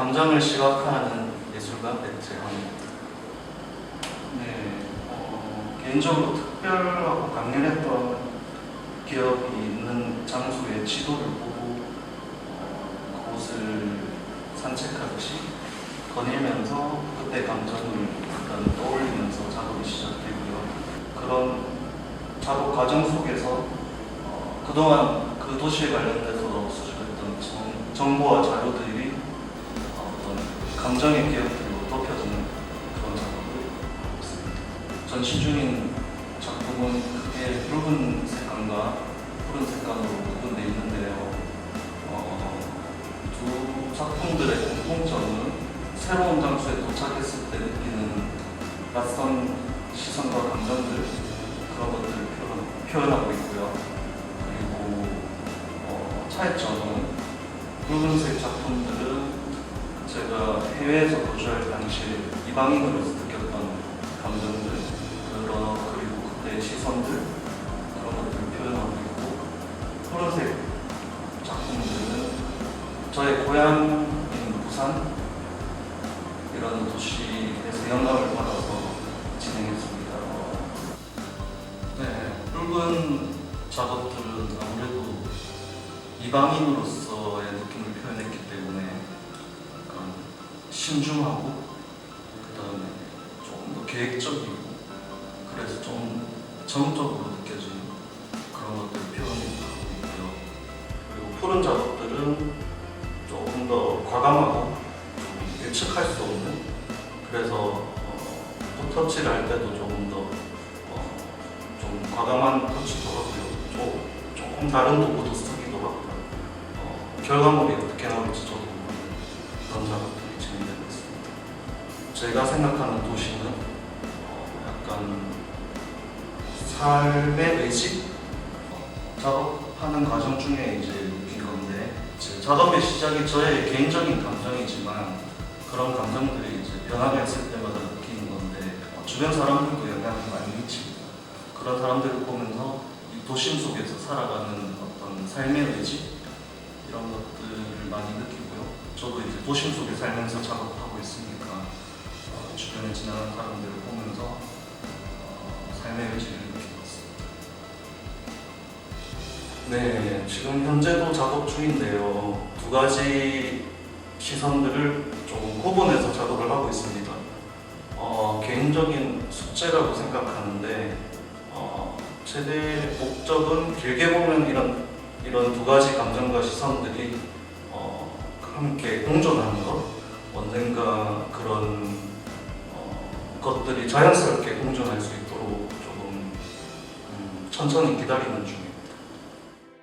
감정을 시각화하는 예술가 백재환입니다. 네, 어, 개인적으로 특별하고 강렬했던 기억이 있는 장소의 지도를 보고 어, 그곳을 산책하듯이 거닐면서 그때 감정을 약간 떠올리면서 작업이 시작되고요. 그런 작업 과정 속에서 어, 그동안 그 도시에 관련돼서 수집했던 정, 정보와 자료들이 감정의 기억들로 덮여지는 그런 작업을 하고 있습니다. 전시 중인 작품은 크게 붉은 색감과 푸른 색감으로 구분되어 있는데요. 어, 두 작품들의 공통점은 새로운 장소에 도착했을 때 느끼는 낯선 시선과 감정들 그런 것들을 표현, 표현하고 있고요. 그리고 어, 차이점은 붉은색 작품들은 제가 해외에서 거주할 당시에 이방인으로서 느꼈던 감정들 그런 그리고 그때의 시선들 그런 것들을 표현하고 있고 푸른색 작품들은 저의 고향인 부산 이런 도시에서 영감을 받아서 진행했습니다. 어, 네, 붉은 작업들은 아무래도 이방인으로서 신중하고 그다음에 조금 더 계획적이고 그래서 좀 정적으로 느껴지는 그런 것들을 표현하고 있고요. 그리고 푸른 작업들은 조금 더 과감하고 좀 예측할 수 없는 그래서 어, 터치를 할 때도 조금 더 어, 좀 과감한 터치도 하고요. 조, 조금 다른 도구도 쓰기도 하고 어, 결과물이 어떻게 나올지 저도 모르는 그런 작업 제가 생각하는 도시는 어, 약간 삶의 의지 어, 작업하는 과정 중에 이제 느낀 건데 제 작업의 시작이 저의 개인적인 감정이지만 그런 감정들이 이제 변화했을 때마다 느끼는 건데 어, 주변 사람들도 영향을 많이 미칩니다. 그런 사람들을 보면서 이 도심 속에서 살아가는 어떤 삶의 의지 이런 것들을 많이 느끼고요. 저도 이제 도심 속에 살면서 작업하고 있으니까 어, 주변에 지나가는 사람들을 보면서 어, 삶의 의지를 느끼고 있습니다. 네, 지금 현재도 작업 중인데요. 두 가지 시선들을 좀 구분해서 작업을 하고 있습니다. 어, 개인적인 숙제라고 생각하는데 어, 최대 목적은 길게 보면 이런 이런 두 가지 감정과 시선들이 어, 함께 공존하는 것, 언젠가 그런 어, 것들이 자연스럽게 공존할 수 있도록 조금 음, 천천히 기다리는 중이에요.